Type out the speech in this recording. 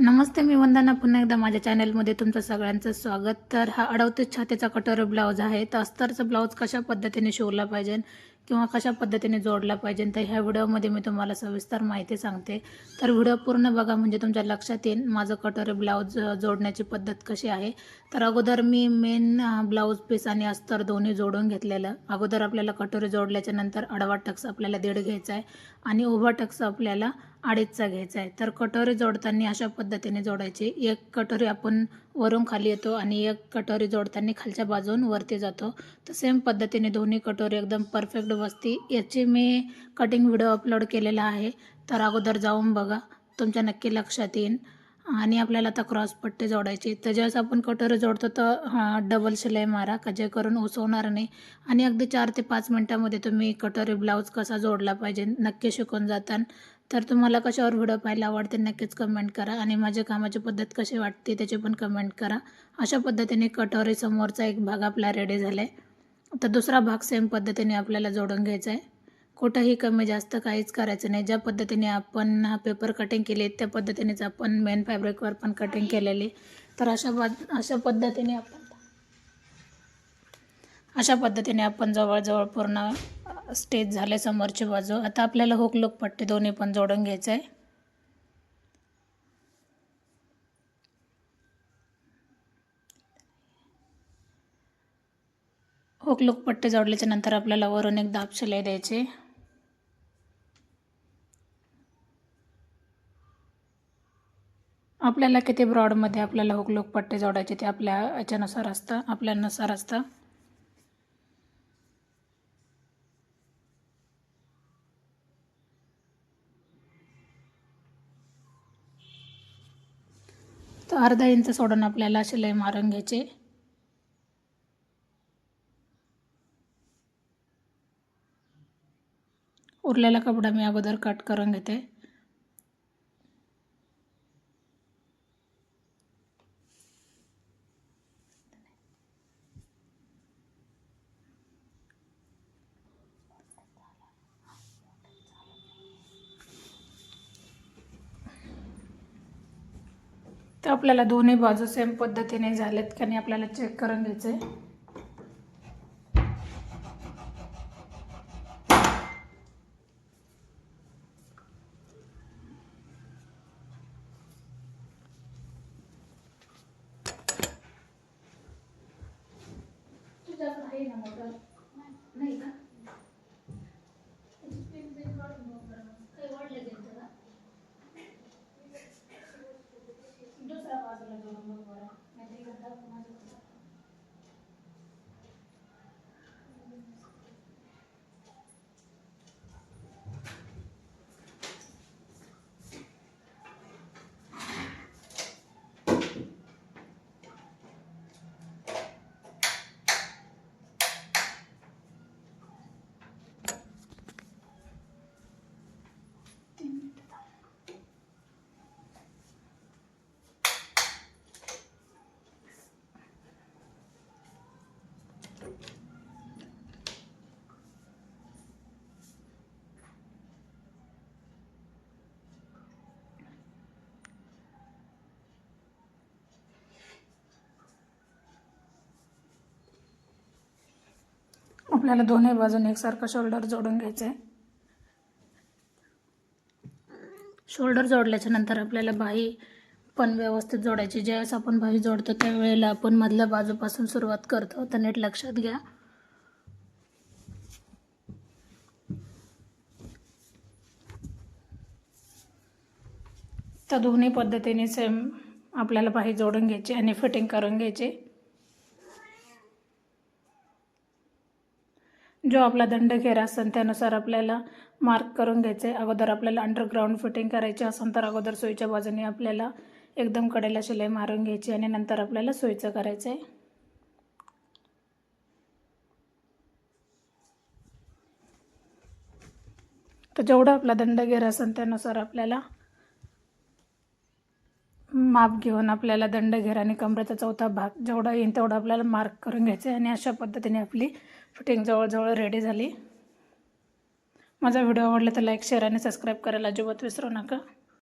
नमस्ते मी वंदना. पुन्हा एकदा माझ्या चॅनलमध्ये तुमचं सगळ्यांचं स्वागत. तर हा अडवतीस छातीचा कटोरी ब्लाऊज आहे. तर अस्तरचं ब्लाऊज कशा पद्धतीने शिवला पाहिजे किंवा कशा पद्धतीने जोडला पाहिजे तर ह्या व्हिडिओमध्ये मी तुम्हाला सविस्तर माहिती सांगते. तर व्हिडिओ पूर्ण बघा म्हणजे तुमच्या लक्षात येईल माझं कटोरी ब्लाऊज जोडण्याची पद्धत कशी आहे. तर अगोदर मी मेन ब्लाऊज पीस आणि अस्तर दोन्ही जोडून घेतलेलं. अगोदर आपल्याला कटोरी जोडल्याच्या नंतर आडवा टक्स आपल्याला दीड घ्यायचा आहे आणि उभा टक्स आपल्याला अडीचचा घ्यायचा आहे. तर कटोरी जोडताना अशा पद्धतीने जोडायची. एक कटोरी आपण वरून खाली येतो आणि एक कटोरी जोडताना खालच्या बाजून वरती जातो. तर सेम पद्धतीने दोन्ही कटोरी एकदम परफेक्ट बसती याची मी कटिंग व्हिडिओ अपलोड केलेला आहे. तर अगोदर जाऊन बघा. तुमच्या नक्की लक्षात येईल आणि आपल्याला आता क्रॉस पट्टी जोडायची. तर ज्यावेळेस आपण कटोरी जोडतो तर हां डबल शिलाई मारा का जे करून उसवणार नाही. आणि अगदी चार ते पाच मिनटामध्ये तुम्ही कटोरी ब्लाऊज कसा जोडला पाहिजे नक्की शिकून जातान. तर तुम्हाला कशावर व्हिडिओ पाहायला आवडते नक्कीच कमेंट करा. आणि माझ्या कामाची पद्धत कशी वाटते त्याची पण कमेंट करा. अशा पद्धतीने कटोरी समोरचा एक भाग आपला रेडी झाला आहे तर दुसरा भाग सेम पद्धतीने आपल्याला जोडून घ्यायचा आहे कुठंही कमी जास्त काहीच करायचं नाही. ज्या पद्धतीने आपण पेपर कटिंग केली त्या पद्धतीनेच आपण मेन फॅब्रिकवर पण कटिंग केलेली. तर अशा पद अशा पद्धतीने आपण अशा पद्धतीने आपण जवळजवळ पूर्ण स्टेज झाले समोरची बाजू. आता आपल्याला हुक लुक पट्टी दोन्ही पण जोडून घ्यायचं आहे हुक लुक पट्टी जोडल्याच्या नंतर आपल्याला वरून एक दाब शिलाई द्यायची. आपल्याला किती ब्रॉडमध्ये आपल्याला हुक पट्टे जोडायचे ते आपल्या याच्यानुसार असतं आपल्यानुसार असतं. तर अर्धा इंच सोडून आपल्याला शिलाई मारून घ्यायचे. उरलेला कपडा मी अगोदर कट करून घेते. आपल्याला दोन्ही बाजू सेम पद्धतीने झालेत का नाही आपल्याला चेक करून घ्यायचं आहे आपल्याला दोन्ही बाजून एकसारखं शोल्डर जोडून घ्यायचं आहे शोल्डर जोडल्याच्या नंतर आपल्याला बाही पण व्यवस्थित जोडायची. ज्यावेळेस आपण भाजी जोडतो त्यावेळेला आपण मधल्या बाजूपासून सुरुवात करतो. तर नीट लक्षात घ्या. तर दोन्ही पद्धतीने सेम आपल्याला भाजी जोडून घ्यायची आणि फिटिंग करून घ्यायची. जो आपला दंड घेरा असेल त्यानुसार आपल्याला मार्क करून घ्यायचे. अगोदर आपल्याला अंडरग्राऊंड फिटिंग करायची असेल तर अगोदर सोयीच्या बाजूने आपल्याला एकदम कडेला शिलाई मारून घ्यायची आणि नंतर आपल्याला सोयीचं करायचं आहे तर जेवढा आपला दंड घेर असेल त्यानुसार आपल्याला माप घेऊन आपल्याला दंड घेर आणि कमरेचा चौथा भाग जेवढा येईल तेवढा आपल्याला मार्क करून घ्यायचा आहे आणि अशा पद्धतीने आपली फिटिंग जवळजवळ रेडी झाली. माझा व्हिडिओ आवडला तर लाईक शेअर आणि सबस्क्राईब करायला अजिबात विसरू नका.